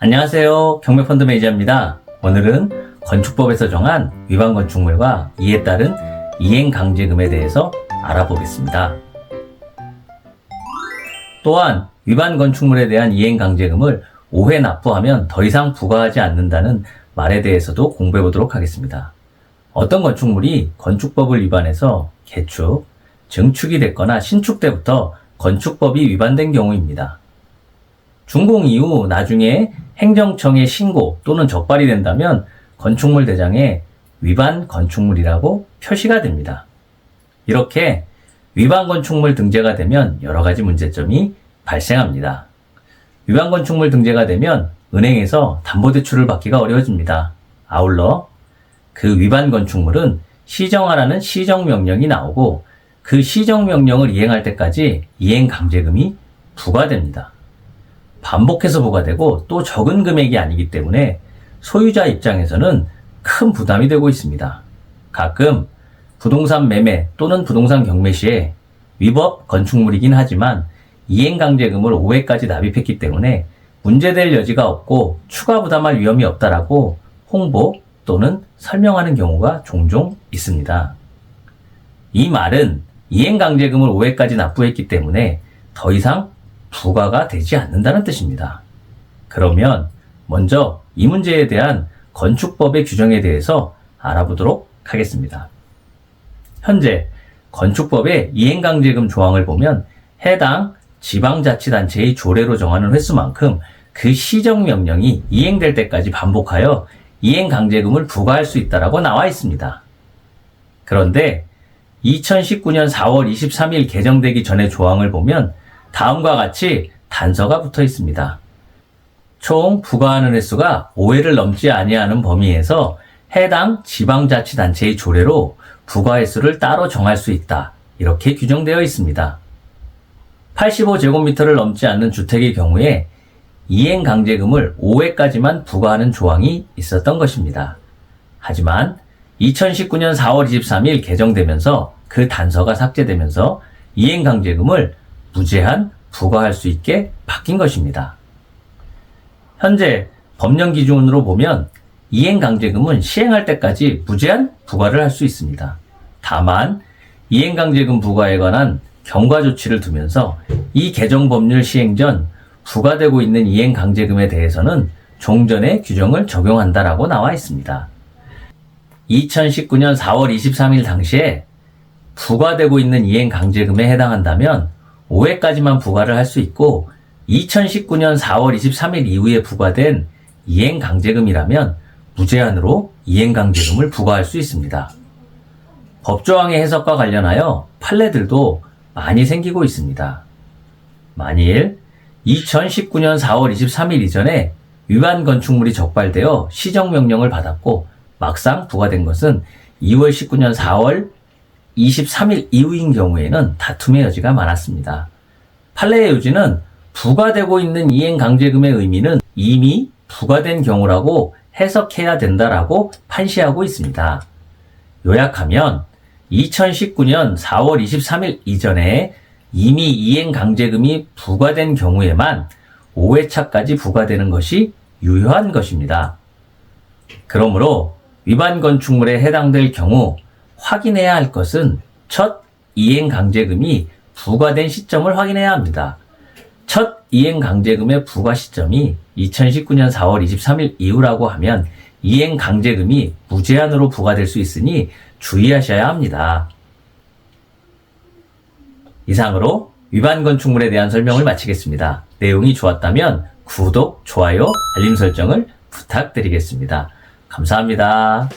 안녕하세요. 경매펀드 매니저입니다. 오늘은 건축법에서 정한 위반 건축물과 이에 따른 이행 강제금에 대해서 알아보겠습니다. 또한 위반 건축물에 대한 이행 강제금을 5회 납부하면 더 이상 부과하지 않는다는 말에 대해서도 공부해 보도록 하겠습니다. 어떤 건축물이 건축법을 위반해서 개축, 증축이 됐거나 신축 때부터 건축법이 위반된 경우입니다. 준공 이후 나중에 행정청에 신고 또는 적발이 된다면 건축물 대장에 위반 건축물이라고 표시가 됩니다. 이렇게 위반 건축물 등재가 되면 여러 가지 문제점이 발생합니다. 위반 건축물 등재가 되면 은행에서 담보대출을 받기가 어려워집니다. 아울러 그 위반 건축물은 시정하라는 시정명령이 나오고 그 시정명령을 이행할 때까지 이행강제금이 부과됩니다. 반복해서 부과되고 또 적은 금액이 아니기 때문에 소유자 입장에서는 큰 부담이 되고 있습니다. 가끔 부동산 매매 또는 부동산 경매 시에 위법 건축물이긴 하지만 이행강제금을 5회까지 납입했기 때문에 문제될 여지가 없고 추가 부담할 위험이 없다라고 홍보 또는 설명하는 경우가 종종 있습니다. 이 말은 이행강제금을 5회까지 납부했기 때문에 더 이상 부과가 되지 않는다는 뜻입니다. 그러면 먼저 이 문제에 대한 건축법의 규정에 대해서 알아보도록 하겠습니다. 현재 건축법의 이행강제금 조항을 보면 해당 지방자치단체의 조례로 정하는 횟수만큼 그 시정명령이 이행될 때까지 반복하여 이행강제금을 부과할 수 있다라고 나와 있습니다. 그런데 2019년 4월 23일 개정되기 전의 조항을 보면 다음과 같이 단서가 붙어 있습니다. 총 부과하는 횟수가 5회를 넘지 아니하는 범위에서 해당 지방자치단체의 조례로 부과 횟수를 따로 정할 수 있다. 이렇게 규정되어 있습니다. 85제곱미터를 넘지 않는 주택의 경우에 이행 강제금을 5회까지만 부과하는 조항이 있었던 것입니다. 하지만 2019년 4월 23일 개정되면서 그 단서가 삭제되면서 이행 강제금을 무제한 부과할 수 있게 바뀐 것입니다. 현재 법령 기준으로 보면 이행강제금은 시행할 때까지 무제한 부과를 할 수 있습니다. 다만 이행강제금 부과에 관한 경과 조치를 두면서 이 개정 법률 시행 전 부과되고 있는 이행강제금에 대해서는 종전의 규정을 적용한다라고 나와 있습니다. 2019년 4월 23일 당시에 부과되고 있는 이행강제금에 해당한다면 5회까지만 부과를 할 수 있고 2019년 4월 23일 이후에 부과된 이행강제금이라면 무제한으로 이행강제금을 부과할 수 있습니다. 법조항의 해석과 관련하여 판례들도 많이 생기고 있습니다. 만일 2019년 4월 23일 이전에 위반 건축물이 적발되어 시정명령을 받았고 막상 부과된 것은 2월 19년 4월 23일 이후인 경우에는 다툼의 여지가 많았습니다. 판례의 요지는 부과되고 있는 이행강제금의 의미는 이미 부과된 경우라고 해석해야 된다라고 판시하고 있습니다. 요약하면 2019년 4월 23일 이전에 이미 이행강제금이 부과된 경우에만 5회차까지 부과되는 것이 유효한 것입니다. 그러므로 위반 건축물에 해당될 경우 확인해야 할 것은 첫 이행 강제금이 부과된 시점을 확인해야 합니다. 첫 이행 강제금의 부과 시점이 2019년 4월 23일 이후라고 하면 이행 강제금이 무제한으로 부과될 수 있으니 주의하셔야 합니다. 이상으로 위반 건축물에 대한 설명을 마치겠습니다. 내용이 좋았다면 구독, 좋아요, 알림 설정을 부탁드리겠습니다. 감사합니다.